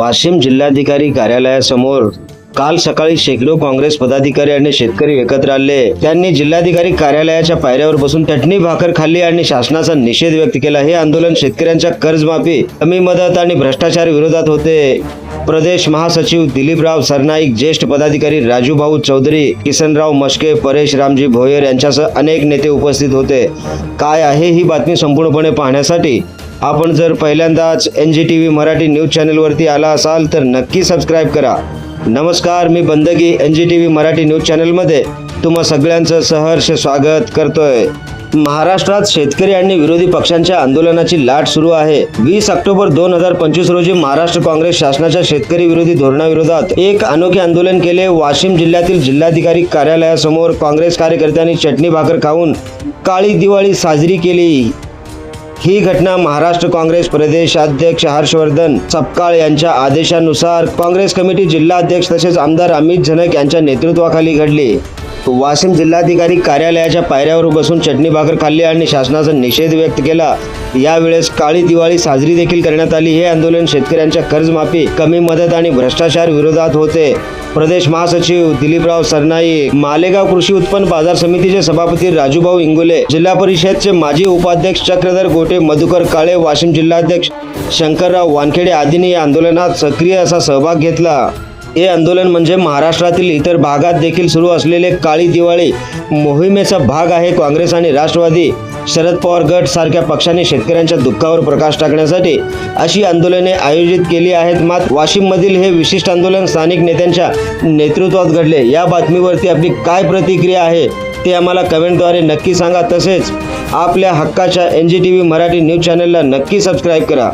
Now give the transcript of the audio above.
वाशिम जिल्हाधिकारी कार्यालयासमोर काल सकाळी शेकडो काँग्रेस पदाधिकारी आणि शेतकरी एकत्र आले. त्यांनी जिल्हाधिकारी कार्यालयाच्या पायऱ्यावर बसून चटणी भाकर खाल्ली आणि शासनाचा निषेध व्यक्त केला. हे आंदोलन शेतकऱ्यांच्या कर्जमाफी कमी मदत आणि भ्रष्टाचार विरोधात होते. प्रदेश महासचिव दिलीपराव सरनाईक ज्येष्ठ पदाधिकारी राजूभाऊ चौधरी किसनराव मस्के परेश रामजी भोयर यांच्यासह अनेक नेते उपस्थित होते. काय आहे ही बातमी संपूर्णपणे पाहण्यासाठी आपण जर पहिल्यांदाच N G T V Marathi news चॅनलवरती आला असाल तर नक्की सबस्क्राईब करा. नमस्कार मी बंदगी N G T V Marathi news चॅनलमध्ये तुम्हा सगळ्यांचं सहर्ष स्वागत करतोय. महाराष्ट्रात शेतकरी आणि विरोधी पक्षांच्या आंदोलनाची लाट सुरू आहे. वीस ऑक्टोबर दोन हजार पंचवीस रोजी महाराष्ट्र काँग्रेस शासनाच्या शेतकरी विरोधी धोरणाविरोधात एक अनोखे आंदोलन केले. वाशिम जिल्ह्यातील जिल्हाधिकारी कार्यालयासमोर काँग्रेस कार्यकर्त्यांनी चटणी भाकर खाऊन काळी दिवाळी साजरी केली. ही घटना महाराष्ट्र काँग्रेस प्रदेशाध्यक्ष हर्षवर्धन सपकाळ यांच्या आदेशानुसार काँग्रेस कमिटी जिल्हाध्यक्ष तसेच आमदार अमित झनक यांच्या नेतृत्वाखाली घडली. वाशिम जिल्हाधिकारी कार्यालयाच्या पायऱ्यावर बसून चटणी भाकर खाल्ली आणि शासनाचा निषेध व्यक्त केला. यावेळेस काळी दिवाळी साजरी देखील करण्यात आली. हे आंदोलन शेतकऱ्यांच्या कर्जमाफी कमी मदत आणि भ्रष्टाचार विरोधात होते. प्रदेश महासचिव दिलीपराव सरनाई मालेगाव कृषी उत्पन्न बाजार समितीचे सभापती राजूभाऊ इंगोले जिल्हा परिषदचे माजी उपाध्यक्ष चक्रधर गोटे मधुकर काळे वाशिम जिल्हाध्यक्ष शंकरराव वानखेडे आदींनी या आंदोलनात सक्रिय असा सहभाग घेतला. हे आंदोलन म्हणजे महाराष्ट्रातील इतर भागात देखील सुरू असलेले काळी दिवाळी मोहिमेचा भाग आहे. काँग्रेस आणि राष्ट्रवादी शरद पवार गट सारख्या पक्षाने शेतकऱ्यांच्या दुःखावर प्रकाश टाकण्यासाठी अशी आंदोलने आयोजित केली आहेत. मात्र वाशिममधील हे विशिष्ट आंदोलन स्थानिक नेत्यांच्या नेतृत्वात घडले. या बातमीवरती आपली काय प्रतिक्रिया आहे ते आम्हाला कमेंटद्वारे नक्की सांगा. तसेच आपल्या हक्काच्या N G T V Marathi news चॅनलला नक्की सबस्क्राईब करा.